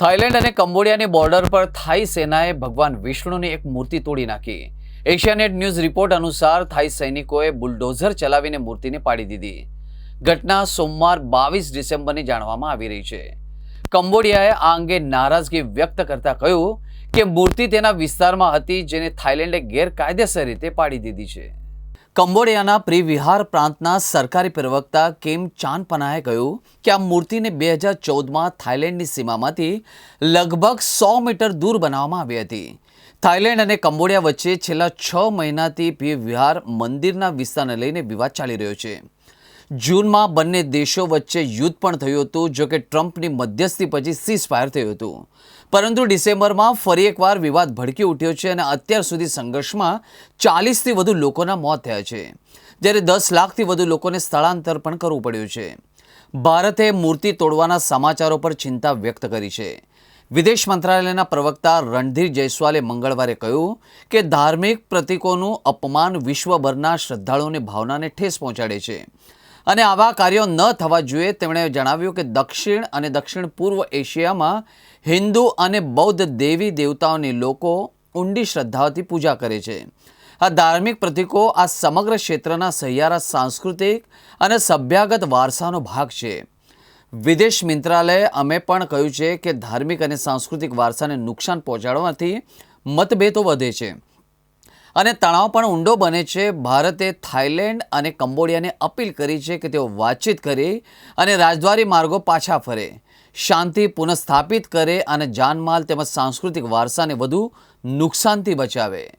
Thailand અને કંબોડિયાની border પર થાઈ સેનાએ ભગવાન વિષ્ણુની એક મૂર્તિ તોડી નાખી. એશિયાનેટ ન્યૂઝ રિપોર્ટ અનુસાર થાઈ સૈનિકોએ બુલડોઝર ચલાવીને મૂર્તિને પાડી દીધી. ઘટના સોમવાર બાવીસ ડિસેમ્બરની જાણવામાં આવી રહી છે. કંબોડિયાએ આ અંગે નારાજગી વ્યક્ત કરતા કહ્યું કે મૂર્તિ તેના વિસ્તારમાં હતી જેને થાઇલેન્ડે ગેરકાયદેસર રીતે પાડી દીધી છે. કંબોડિયાના પ્રિવિહાર પ્રાંતના સરકારી પ્રવક્તા કેમ ચાનપનાએ કહ્યું કે આ મૂર્તિને બે હજાર ચૌદમાં થાઇલેન્ડની સીમામાંથી લગભગ સો મીટર દૂર બનાવવામાં આવી હતી. થાઇલેન્ડ અને કંબોડિયા વચ્ચે છેલ્લા છ મહિનાથી પ્રિવિહાર મંદિરના વિસ્તારને લઈને વિવાદ ચાલી રહ્યો છે. જૂનમાં બંને દેશો વચ્ચે યુદ્ધ પણ થયું હતું, જો ટ્રમ્પની મધ્યસ્થી પછી સીઝ ફાયર થયું હતું. પરંતુ ડિસેમ્બરમાં ફરી એકવાર વિવાદ ભડકી ઉઠ્યો છે અને અત્યાર સુધી સંઘર્ષમાં ચાલીસથી વધુ લોકોના મોત થયા છે. જ્યારે દસ લાખથી વધુ લોકોને સ્થળાંતર પણ કરવું પડ્યું છે. ભારતે મૂર્તિ તોડવાના સમાચારો પર ચિંતા વ્યક્ત કરી છે. વિદેશ મંત્રાલયના પ્રવક્તા રણધીર જયસ્વાલે મંગળવારે કહ્યું કે ધાર્મિક પ્રતીકોનું અપમાન વિશ્વભરના શ્રદ્ધાળુઓની ભાવનાને ઠેસ પહોંચાડે છે. અને આવા કાર્યો ન થવા જોઈએ. તેમણે જણાવ્યું કે દક્ષિણ અને દક્ષિણ પૂર્વ એશિયામાં હિન્દુ અને બૌદ્ધ દેવી દેવતાઓની લોકો ઊંડી શ્રદ્ધાઓથી પૂજા કરે છે. આ ધાર્મિક પ્રતીકો આ સમગ્ર ક્ષેત્રના સહિયારા સાંસ્કૃતિક અને સભ્યાગત વારસાનો ભાગ છે. વિદેશ મંત્રાલયે અમે પણ કહ્યું છે કે ધાર્મિક અને સાંસ્કૃતિક વારસાને નુકસાન પહોંચાડવાથી મતભેદો વધે છે. અને તણાવ પણ ઊંડો બને છે. ભારતે થાઇલેન્ડ અને કંબોડિયાને અપીલ કરી છે કે તેઓ વાતચીત કરે અને રાજદ્વારી માર્ગો પાછા ફરે. શાંતિ પુનઃસ્થાપિત કરે અને જાનમાલ તેમજ સાંસ્કૃતિક વારસાને વધુ નુકસાનથી બચાવે.